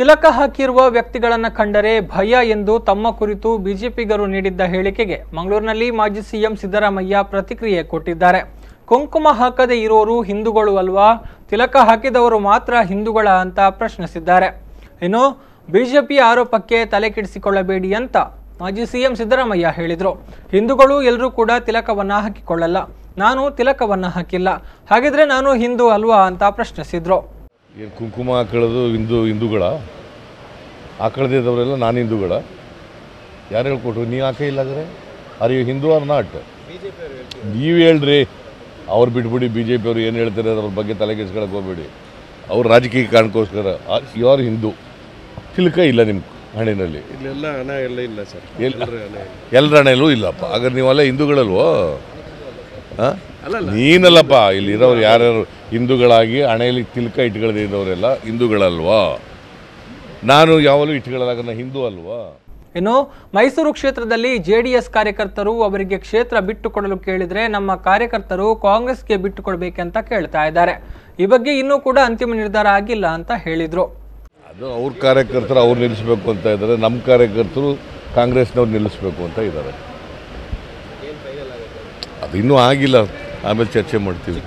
ತಿಲಕ ಹಾಕಿರುವ ವ್ಯಕ್ತಿಗಳನ್ನು ಕಂಡರೆ ಭಯ ಎಂದು ತಮ್ಮ ಕುರಿತು ಬಿಜೆಪಿಗರು ನೀಡಿದ್ದ ಹೇಳಿಕೆಗೆ ಮಂಗಳೂರಿನಲ್ಲಿ ಮಾಜಿ ಸಿಎಂ ಸಿದ್ದರಾಮಯ್ಯ ಪ್ರತಿಕ್ರಿಯೆ ಕೊಟ್ಟಿದ್ದಾರೆ. ಕುಂಕುಮ ಹಾಕದೇ ಇರೋರು ಹಿಂದೂಗಳು ಅಲ್ವಾ? ತಿಲಕ ಹಾಕಿದವರು ಮಾತ್ರ ಹಿಂದೂಗಳ ಅಂತ ಪ್ರಶ್ನಿಸಿದ್ದಾರೆ. ಇನ್ನು ಬಿಜೆಪಿ ಆರೋಪಕ್ಕೆ ತಲೆ ಕೆಡಿಸಿಕೊಳ್ಳಬೇಡಿ ಅಂತ ಮಾಜಿ ಸಿಎಂ ಸಿದ್ದರಾಮಯ್ಯ ಹೇಳಿದರು. ಹಿಂದೂಗಳು ಎಲ್ಲರೂ ಕೂಡ ತಿಲಕವನ್ನ ಹಾಕಿಕೊಳ್ಳಲ್ಲ. ನಾನು ತಿಲಕವನ್ನ ಹಾಕಿಲ್ಲ. ಹಾಗಿದ್ರೆ ನಾನು ಹಿಂದೂ ಅಲ್ವಾ ಅಂತ ಪ್ರಶ್ನಿಸಿದ್ರು. ಕುಂಕುಮ ಹಾಕೊಳ್ಳೋದು ಹಿಂದೂ ಹಿಂದೂಗಳ? ಹಾಕೊಳ್ದಿದ್ದವರೆಲ್ಲ ನಾನು ಹಿಂದೂಗಳ. ಯಾರು ಹೇಳ್ಕೊಟ್ರು? ನೀವು ಯಾಕೆ ಇಲ್ಲ ಅಂದರೆ are you Hindu or not. ನೀವು ಹೇಳ್ರಿ. ಅವ್ರು ಬಿಟ್ಬಿಡಿ ಬಿ ಜೆ ಪಿಯವರು ಏನು ಹೇಳ್ತಾರೆ ಅದ್ರ ಬಗ್ಗೆ ತಲೆ ಕೆಡ್ಸ್ಕೊಳಕ್ಕೆ ಹೋಗ್ಬೇಡಿ. ಅವ್ರು ರಾಜಕೀಯ ಕಾರಣಕ್ಕೋಸ್ಕರ ಯು ಆರ್ ಹಿಂದೂ. ತಿಲ್ಕ ಇಲ್ಲ ನಿಮ್ಮ ಹಣ್ಣಿನಲ್ಲಿ ಇಲ್ಲೆಲ್ಲ ಹಣ ಎಲ್ಲ ಇಲ್ಲ ಸರ್. ಎಲ್- ಎಲ್ಲರ ಹಣೆಯಲ್ಲೂ ಇಲ್ಲಪ್ಪ. ಹಾಗಾದ್ರೆ ನೀವೆಲ್ಲ ಹಿಂದೂಗಳಲ್ವೋ? ಹಾಂ ನೀನಲ್ಲಪ್ಪ ಇಲ್ಲಿರೋರು ಯಾರ್ಯಾರು ಹಿಂದೂಗಳಾಗಿ ಹಣೆಯಲ್ಲಿ ತಿಲಕ ಇಟ್ಕೊಳ್ಳದಿದ್ದವರೆಲ್ಲ ಹಿಂದೂಗಳಲ್ವಾ? ನಾನು ಯಾವಾಗಲೂ ಇಟ್ಕೊಳ್ಳಲಾಗ ನಾನು ಹಿಂದೂ ಅಲ್ವಾ? ಇನ್ನು ಮೈಸೂರು ಕ್ಷೇತ್ರದಲ್ಲಿ ಜೆ ಡಿ ಎಸ್ ಕಾರ್ಯಕರ್ತರು ಅವರಿಗೆ ಕ್ಷೇತ್ರ ಬಿಟ್ಟುಕೊಡಲು ಕೇಳಿದ್ರೆ ನಮ್ಮ ಕಾರ್ಯಕರ್ತರು ಕಾಂಗ್ರೆಸ್ಗೆ ಬಿಟ್ಟುಕೊಡ್ಬೇಕಂತ ಕೇಳ್ತಾ ಇದ್ದಾರೆ. ಈ ಬಗ್ಗೆ ಇನ್ನೂ ಕೂಡ ಅಂತಿಮ ನಿರ್ಧಾರ ಆಗಿಲ್ಲ ಅಂತ ಹೇಳಿದರು. ಅದು ಅವ್ರ ಕಾರ್ಯಕರ್ತರು ಅವ್ರು ನಿಲ್ಲಿಸಬೇಕು ಅಂತ ಇದ್ದಾರೆ. ನಮ್ಮ ಕಾರ್ಯಕರ್ತರು ಕಾಂಗ್ರೆಸ್ನವ್ರು ನಿಲ್ಲಿಸಬೇಕು ಅಂತ ಇದ್ದಾರೆ. ಅದು ಇನ್ನೂ ಆಗಿಲ್ಲ. ಆಮೇಲೆ ಚರ್ಚೆ ಮಾಡ್ತೀವಿ.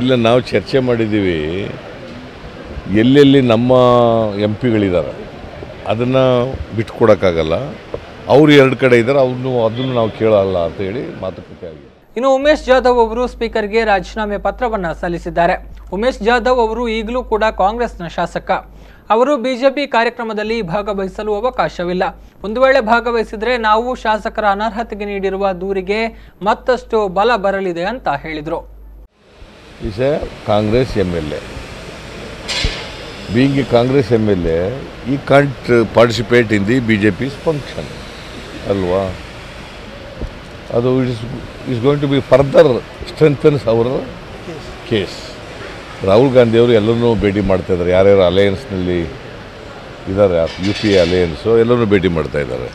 ಇಲ್ಲ ನಾವು ಚರ್ಚೆ ಮಾಡಿದ್ದೀವಿ. ಎಲ್ಲೆಲ್ಲಿ ನಮ್ಮ ಎಂ ಪಿಗಳಿದ್ದಾರೆ ಅದನ್ನು ಬಿಟ್ಕೊಡೋಕ್ಕಾಗಲ್ಲ. ಅವರು ಎರಡು ಕಡೆ ಇದ್ದಾರೆ ಅವ್ರನ್ನೂ ಅದನ್ನು ನಾವು ಕೇಳಲ್ಲ ಅಂತ ಹೇಳಿ ಮಾತುಕತೆ ಆಗಿದೆ. ಇನ್ನು ಉಮೇಶ್ ಜಾಧವ್ ಅವರು ಸ್ಪೀಕರ್ಗೆ ರಾಜೀನಾಮೆ ಪತ್ರವನ್ನು ಸಲ್ಲಿಸಿದ್ದಾರೆ. ಉಮೇಶ್ ಜಾಧವ್ ಅವರು ಈಗಲೂ ಕೂಡ ಕಾಂಗ್ರೆಸ್ನ ಶಾಸಕ. ಅವರು ಬಿಜೆಪಿ ಕಾರ್ಯಕ್ರಮದಲ್ಲಿ ಭಾಗವಹಿಸಲು ಅವಕಾಶವಿಲ್ಲ. ಒಂದು ವೇಳೆ ಭಾಗವಹಿಸಿದರೆ ನಾವು ಶಾಸಕರ ಅನರ್ಹತೆಗೆ ನೀಡಿರುವ ದೂರಿಗೆ ಮತ್ತಷ್ಟು ಬಲ ಬರಲಿದೆ ಅಂತ ಹೇಳಿದರು. Congress M L A. Being a Congress M L A he can't participate in the B J P's function ಅಲ್ವಾ? ಅದು is is going to be further strengthens ಅವರ ಕೇಸ್ ರಾಹುಲ್ ಗಾಂಧಿ ಅವರು ಎಲ್ಲರನ್ನೂ ಭೇಟಿ ಮಾಡ್ತಾ ಇದ್ದಾರೆ. ಯಾರ್ಯಾರು ಅಲಯನ್ಸ್ನಲ್ಲಿ ಇದ್ದಾರೆ ಯು ಪಿ ಎ ಅಲಯನ್ಸು ಎಲ್ಲರನ್ನೂ ಭೇಟಿ ಮಾಡ್ತಾ ಇದ್ದಾರೆ.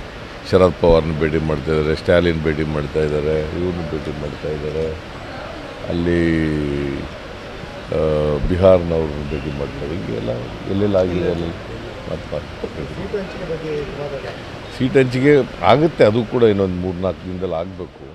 ಶರದ್ ಪವಾರ್ನ ಭೇಟಿ ಮಾಡ್ತಾ ಇದ್ದಾರೆ ಸ್ಟಾಲಿನ್ ಭೇಟಿ ಮಾಡ್ತಾ ಇದ್ದಾರೆ ಇವ್ರನ್ನ ಭೇಟಿ ಮಾಡ್ತಾ ಇದ್ದಾರೆ. ಅಲ್ಲಿ ಬಿಹಾರ್ನವ್ರನ್ನ ಭೇಟಿ ಮಾಡ್ತಾರೆ ಎಲ್ಲ ಎಲ್ಲೆಲ್ಲ ಆಗಿದೆ ಅಲ್ಲಿ? ಸೀಟ್ ಹಂಚಿಕೆ ಆಗುತ್ತೆ ಅದು ಕೂಡ ಇನ್ನೊಂದು ಮೂರು ನಾಲ್ಕು ದಿನದಲ್ಲಿ ಆಗಬೇಕು.